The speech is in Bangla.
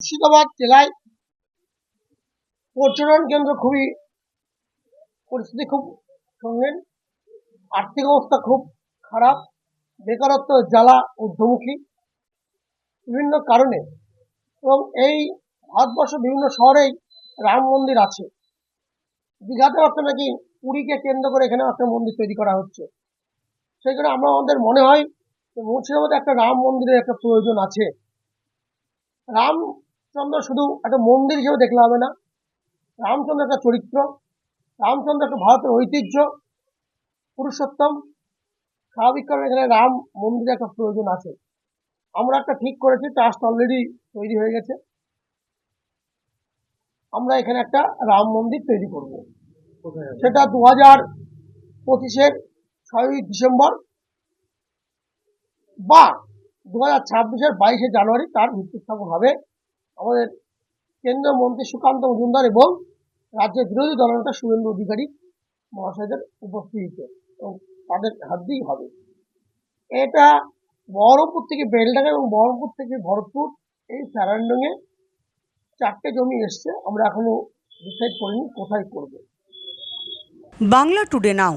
মুর্শিদাবাদ জেলায় পর্যটন কেন্দ্র খুবই পরিস্থিতি খুব সঙ্গীন, আর্থিক অবস্থা খুব খারাপ, বেকারত্ব, জ্বালা, ঊর্ধ্বমুখী বিভিন্ন কারণে এবং এই ভারতবর্ষ বিভিন্ন শহরেই রাম মন্দির আছে। দীঘাতেও একটা নাকি পুরীকে কেন্দ্র করে এখানে একটা মন্দির তৈরি করা হচ্ছে। সেই জন্য আমরা আমাদের মনে হয় মুর্শিদাবাদে একটা রাম মন্দিরের একটা প্রয়োজন আছে। রামচন্দ্র শুধু একটা মন্দির হিসেবে দেখলে হবে না। রামচন্দ্র একটা চরিত্র। রামচন্দ্র একটা ভারতের ঐতিহ্য। পুরুষোত্তম। স্বাভাবিক কারণে এখানে রাম মন্দিরের একটা প্রয়োজন আছে। আমরা একটা ঠিক করেছি ট্রাস্ট অলরেডি তৈরি হয়ে গেছে। আমরা এখানে একটা রাম মন্দির তৈরি করব। সেটা দু হাজার পঁচিশের ছয়ই ডিসেম্বর বা দু হাজার ছাব্বিশের বাইশে জানুয়ারি তার ভিত্তি স্থাপন হবে। আমাদের কেন্দ্রীয় মন্ত্রী সুকান্ত মজুমদার এবং রাজ্যের বিরোধী দলনেতা শুভেন্দু অধিকারী মহাশয়দের উপস্থিতিতে এবং তাদের হাত দিয়েই হবে। এটা বহরমপুর থেকে বেলডাঙ্গা এবং বহরমপুর থেকে ভরতপুর, এই সারান্ডঙে চারটে জমি এসছে, আমরা এখনও ডিসাইড করিনি কোথায় করব। বাংলা টুডে নাও